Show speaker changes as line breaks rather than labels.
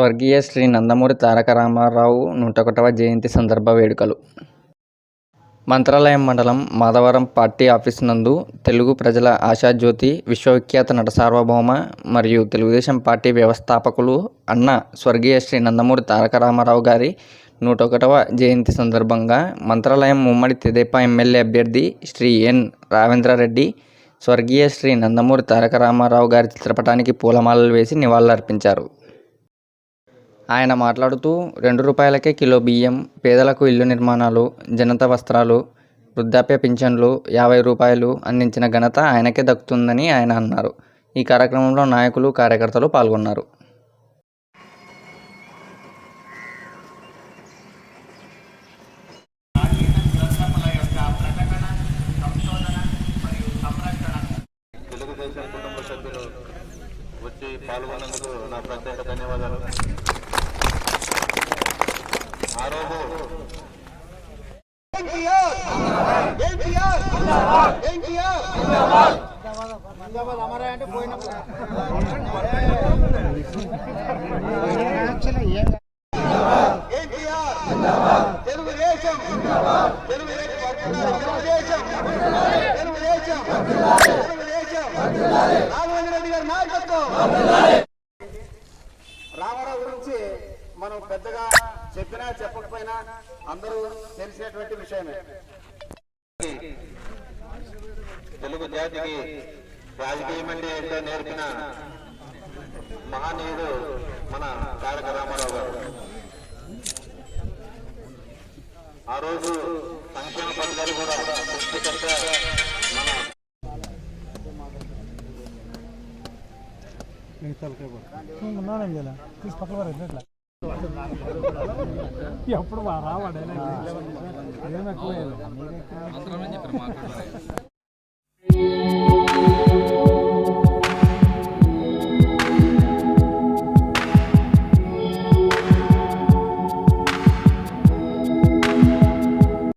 స్వర్గీయ శ్రీ నందమూరి తారక రామారావు నూట ఒకటవ జయంతి సందర్భ వేడుకలు. మంత్రాలయం మండలం మాధవరం పార్టీ ఆఫీస్ నందు తెలుగు ప్రజల ఆశాజ్యోతి విశ్వవిఖ్యాత నట సార్వభౌమ మరియు తెలుగుదేశం పార్టీ వ్యవస్థాపకులు అన్న స్వర్గీయ శ్రీ నందమూరి తారక రామారావు గారి నూట ఒకటవ జయంతి సందర్భంగా మంత్రాలయం ఉమ్మడి తెదేపా ఎమ్మెల్యే అభ్యర్థి శ్రీ ఎన్ రావేంద్రారెడ్డి స్వర్గీయ శ్రీ నందమూరి తారక రామారావు గారి చిత్రపటానికి పూలమాలలు వేసి నివాళులర్పించారు. ఆయన మాట్లాడుతూ రెండు రూపాయలకే కిలో బియ్యం పేదలకు ఇల్లు నిర్మాణాలు జనత వస్త్రాలు వృద్ధాప్య పింఛన్లు యాభై రూపాయలు అందించిన ఘనత ఆయనకే దక్కుతుందని ఆయన అన్నారు. ఈ కార్యక్రమంలో నాయకులు కార్యకర్తలు పాల్గొన్నారు.
తెలుగుదేశం కుటుంబ సభ్యులు వచ్చి పాల్గొన్నందుకు నా ప్రత్యేక ధన్యవాదాలు. ఆ రోజు
తెలుగుదేశం తెలుగుదేశం తెలుగుదేశం రాఘవేంద్ర రెడ్డి గారి నాయకత్వం రామారావు గురించి మనం పెద్దగా చెప్పినా చెప్పకపోయినా అందరూ తెలిసినటువంటి విషయమే.
తెలుగు జాతికి రాజకీయం అంటే ఏంటో నేర్పిన మహనీయుడు మన తారక రామారావు గారు. ఆ రోజు సంక్షేమ పథకాలు కూడా సృష్టికర్త మన
ఉన్నాను కదా తీసి పక్కన పడేది ఎట్లా ఎప్పుడు రావాడు? ఏం ఎక్కువ